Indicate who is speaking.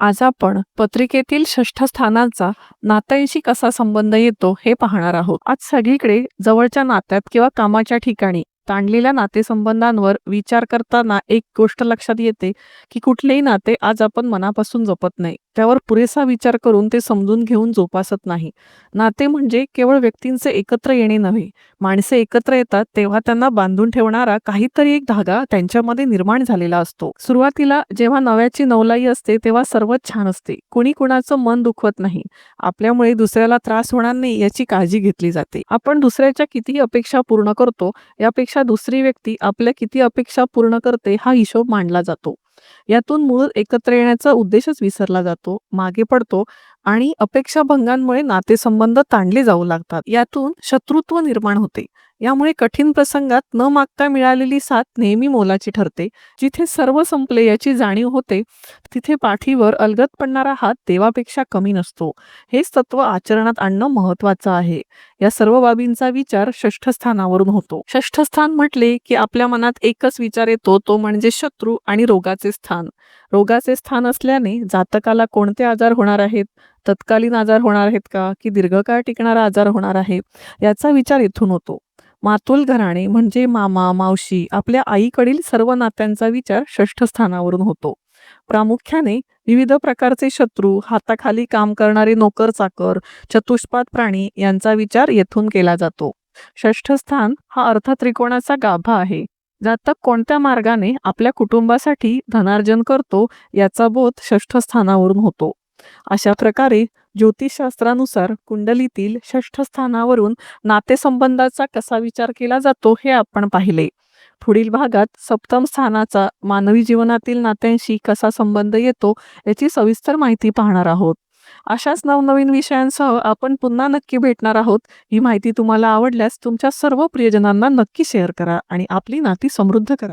Speaker 1: आज आपण पत्रिकेतील षष्ठ स्थानाचा नात्यांशी कसा संबंध येतो हे पाहणार आहोत. आज सगळीकडे जवळच्या नात्यात किंवा कामाच्या ठिकाणी ताणलेल्या नातेसंबंधांवर विचार करताना एक गोष्ट लक्षात येते की कुठलेही नाते आज आपण मनापासून जपत नाही. त्यावर पुरेसा विचार करून ते समजून घेऊन जोपासत नाही. नाते म्हणजे केवळ व्यक्तींचे एकत्र येणे नव्हे. माणसे एकत्र येतात तेव्हा त्यांना बांधून ठेवणारा काहीतरी एक धागा त्यांच्यामध्ये निर्माण झालेला असतो. सुरुवातीला जेव्हा नव्याची नवलाई असते तेव्हा सर्वच छान असते. कुणी कुणाचं मन दुखवत नाही. आपल्यामुळे दुसऱ्याला त्रास होणार नाही याची काळजी घेतली जाते. आपण दुसऱ्याच्या कितीही अपेक्षा पूर्ण करतो यापेक्षा दुसरी व्यक्ती आपल्या किती अपेक्षा पूर्ण करते हा हिशोब मांडला जातो. यातून मूळ एकत्र येण्याचा उद्देशच विसरला जातो मागे पडतो आणि अपेक्षाभंगांमुळे नातेसंबंध ताणले जाऊ लागतात. यातून शत्रुत्व निर्माण होते. यामुळे कठीण प्रसंगात न मागता मिळालेली साथ नेहमी मोलाची ठरते. जिथे सर्व संपले याची जाणीव होते तिथे पाठीवर अलगत पडणारा हात देवापेक्षा कमी नसतो. हेच तत्व आचरणात आणणं महत्वाचं आहे. या सर्व बाबींचा विचार षष्ठस्थानावरून होतो. षष्ठस्थान म्हटले की आपल्या मनात एकच विचार येतो तो म्हणजे शत्रू आणि रोगाचे स्थान. रोगाचे स्थान असल्याने जातकाला कोणते आजार होणार आहेत? तत्कालीन आजार होणार आहेत का? की दीर्घकाळ टिकणारा आजार होणार आहे? याचा विचार इथून होतो. मातुल घराणे म्हणजे मामा मावशी आपल्या आईकडील सर्व नात्यांचा विचार षष्ठ स्थानावरून होतो. प्रामुख्याने विविध प्रकारचे शत्रू हाताखाली काम करणारे नोकर चाकर चतुष्पाद प्राणी यांचा विचार येथून केला जातो. षष्ठ स्थान हा अर्थ त्रिकोणाचा गाभा आहे जातक कोणत्या मार्गाने आपल्या कुटुंबासाठी धनार्जन करतो याचा बोध षष्ठ स्थानावरून होतो. अशा प्रकारे ज्योतिषशास्त्रानुसार कुंडलीतील षष्ठ स्थानावरून नातेसंबंधाचा कसा विचार केला जातो हे आपण पाहिले. पुढील भागात सप्तम स्थानाचा मानवी जीवनातील नात्यांशी कसा संबंध येतो याची सविस्तर माहिती पाहणार आहोत. अशाच नवनवीन विषयांसह आपण पुन्हा नक्की भेटणार आहोत. ही माहिती तुम्हाला आवडल्यास तुमच्या सर्व प्रियजनांना नक्की शेअर करा आणि आपली नाती समृद्ध करा.